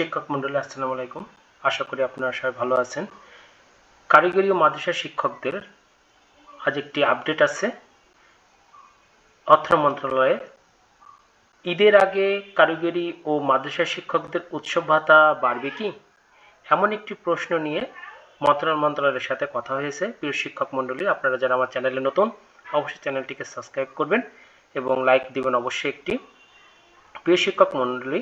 শিক্ষক মন্ডলী, আসসালামু আলাইকুম। আশা করি আপনারা সবাই ভালো আছেন। কারিগরি ও মাদ্রাসা শিক্ষকদের আজ একটি আপডেট আছে। অর্থ মন্ত্রণালয়ে ঈদের আগে কারিগরি ও মাদ্রাসা শিক্ষকদের উৎসব ভাতা বাড়বে কি? এমন একটি প্রশ্ন নিয়ে মন্ত্রণালয় মন্ত্রণালয়ের সাথে কথা হয়েছে। প্রিয় শিক্ষক মন্ডলী, আপনারা যারা আমার চ্যানেলে নতুন, অবশ্যই চ্যানেলটিকে সাবস্ক্রাইব করবেন এবং লাইক দিবেন অবশ্যই একটি। প্রিয় শিক্ষক মন্ডলী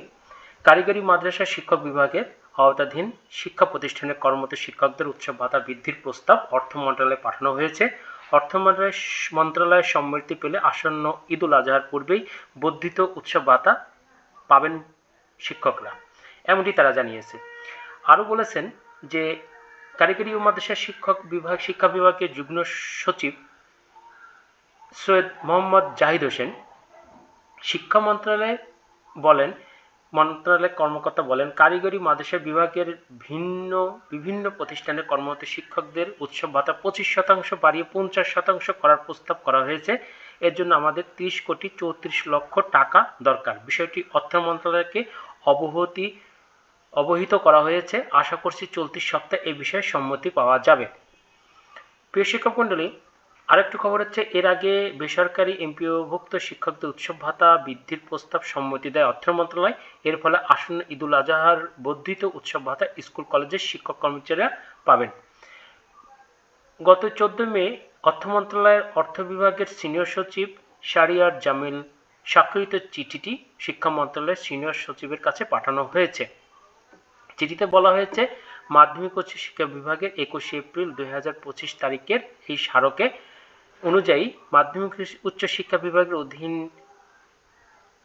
কারিগরি মাদ্রাসা শিক্ষক বিভাগের আওতাধীন শিক্ষা প্রতিষ্ঠানে কর্মরত শিক্ষকদের উৎসব ভাতা বৃদ্ধির প্রস্তাব অর্থ মন্ত্রণালয়ে পাঠানো হয়েছে। অর্থ মন্ত্রণালয় মন্ত্রণালয়ের সম্মতি পেলে আসন্ন ঈদ উল আজহার পূর্বেই বর্ধিত উৎসব ভাতা পাবেন শিক্ষকরা। এমনটি তারা জানিয়েছে। আরও বলেছেন যে, কারিগরি ও মাদ্রাসা শিক্ষক বিভাগ শিক্ষা বিভাগের যুগ্ম সচিব সৈয়দ মোহাম্মদ জাহিদ হোসেন শিক্ষা মন্ত্রণালয়ে বলেন মন্ত্রণালয়ের কর্মকর্তা বলেন, কারিগরি মাদ্রাসা বিভাগের ভিন্ন, বিভিন্ন প্রতিষ্ঠানে কর্মরত শিক্ষকদের উৎসব ভাতা পঁচিশ শতাংশ বাড়িয়ে পঞ্চাশ শতাংশ করার প্রস্তাব করা হয়েছে। এর জন্য আমাদের তিরিশ কোটি চৌত্রিশ লক্ষ টাকা দরকার। বিষয়টি অর্থ মন্ত্রণালয়কে অবহতি, অবহিত করা হয়েছে। আশা করছি চলতি সপ্তাহে এই বিষয়ে সম্মতি পাওয়া যাবে। প্রিয় শিক্ষক মণ্ডলী আরেকটু খবর হচ্ছে, এর আগে বেসরকারি এমপিওভুক্ত শিক্ষকদের উৎসব ভাতা বৃদ্ধির প্রস্তাব সম্মতি দেয় অর্থ মন্ত্রণালয়। এর ফলে আসন্ন ঈদুল আজহার বর্ধিত উৎসব ভাতা স্কুল, কলেজের শিক্ষক কর্মচারীরা পাবেন। গত চোদ্দ মে অর্থ মন্ত্রণালয়ের অর্থ বিভাগের সিনিয়র সচিব শারিয়ার জামিল স্বাক্ষরিত চিঠিটি শিক্ষা মন্ত্রণালয়ের সিনিয়র সচিবের কাছে পাঠানো হয়েছে। চিঠিতে বলা হয়েছে, মাধ্যমিক উচ্চ শিক্ষা বিভাগের একুশে এপ্রিল দুই হাজার পঁচিশ তারিখের এই স্মারকে অনুযায়ী মাধ্যমিক উচ্চ শিক্ষা বিভাগের অধীন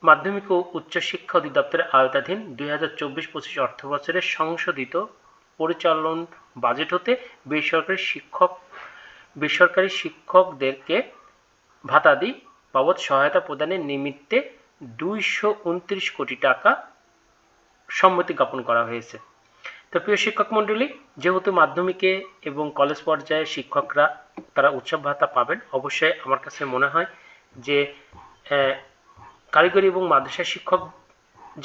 মাধ্যমিক ও উচ্চ শিক্ষা অধিদপ্তরের আওতাধীন দুই হাজার চব্বিশ অর্থ বছরের সংশোধিত পরিচালন বাজেট হতে বেসরকারি শিক্ষক, বেসরকারি শিক্ষকদেরকে ভাতাদি বাবদ সহায়তা প্রদানের নিমিত্তে দুইশো উনত্রিশ কোটি টাকা সম্মতি জ্ঞাপন করা হয়েছে। তো প্রিয় শিক্ষক মণ্ডলী, যেহেতু মাধ্যমিকে এবং কলেজ পর্যায়ে শিক্ষকরা তারা উৎসব ভাতা পাবেন, অবশ্যই আমার কাছে মনে হয় যে কারিগরি এবং মাদ্রাসা শিক্ষক,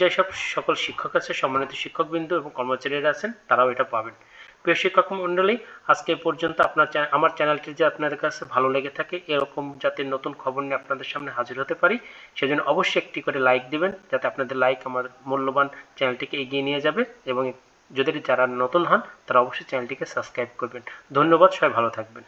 যেসব সকল শিক্ষক আছে, সম্মানিত শিক্ষকবৃন্দ এবং কর্মচারীরা আছেন, তারাও এটা পাবেন। প্রিয় শিক্ষক মণ্ডলী, আজকে পর্যন্ত আপনার আমার চ্যানেলটি যে আপনাদের কাছে ভালো লেগে থাকে, এরকম যাতে নতুন খবর নিয়ে আপনাদের সামনে হাজির হতে পারি, সেজন্য অবশ্যই একটি করে লাইক দিবেন, যাতে আপনাদের লাইক আমার মূল্যবান চ্যানেলটিকে এগিয়ে নিয়ে যাবে এবং যদি যারা নতুন হন তারা অবশ্যই চ্যানেলটিকে সাবস্ক্রাইব করবেন। ধন্যবাদ সবাই ভালো থাকবেন।